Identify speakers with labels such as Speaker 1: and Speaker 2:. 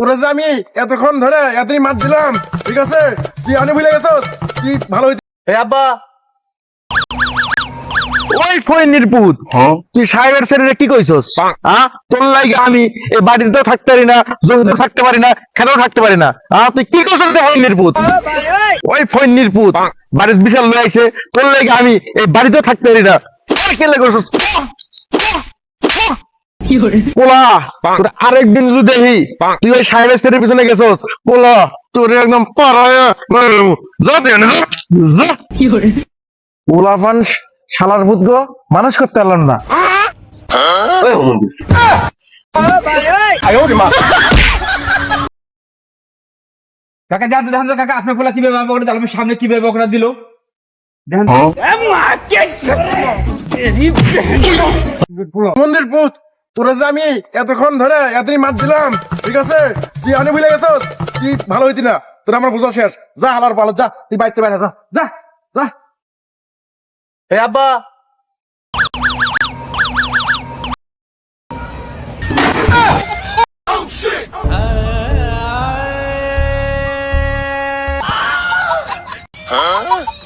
Speaker 1: তোরা যে আমি এতক্ষণ ধরে এতই মাছ দিলাম ঠিক আছে? তুই আনি ভুলে গেছ তুই ভালো হইতে
Speaker 2: এ আব্বা।
Speaker 3: ওই নির্পুত। তুই সাহেবের শরীরে কি কইছস? হ্যাঁ তোর লাগে আমি এই বাড়িতেও থাকতে পারি না জমিতেও থাকতে পারি না খেলেও থাকতে পারি না। হ্যাঁ তুই কি কইছস রে ফই নির্পুত? ওই। ফই নির্পুত। বাড়িতে বিশাল লই আইছে। তোর লাগে আমি এই বাড়িতেও থাকতে পারি না। তুই কি লাগে কইছস পোলা তোর আরেকদিন যদি দেখি তুই ওই সাহেবের শরীরের পিছনে গেছস পোলা তোর একদম পাড়ায় যা দে না যা। পোলাপান শালার ভূত গো মানুষ করতে পারলাম না।
Speaker 4: কাকা জানতে দেখেন তো কাকা আপনার পোলা কীভাবে বকরা দিল? আমার সামনে কীভাবে বকরা দিল? দেখেন তো।
Speaker 1: মন্দির পুত তোরা যে আমি এতক্ষণ ধরে এতই মাছ দিলাম ঠিক আছে? তুই আনে ভুলে গেছ তুই ভালো হইতি না? তোরা আমার বোঝা শেষ। যা হালার পালার যা তুই বাড়িতে বাইরে যা যা যা।
Speaker 2: এ আব্বা। Huh?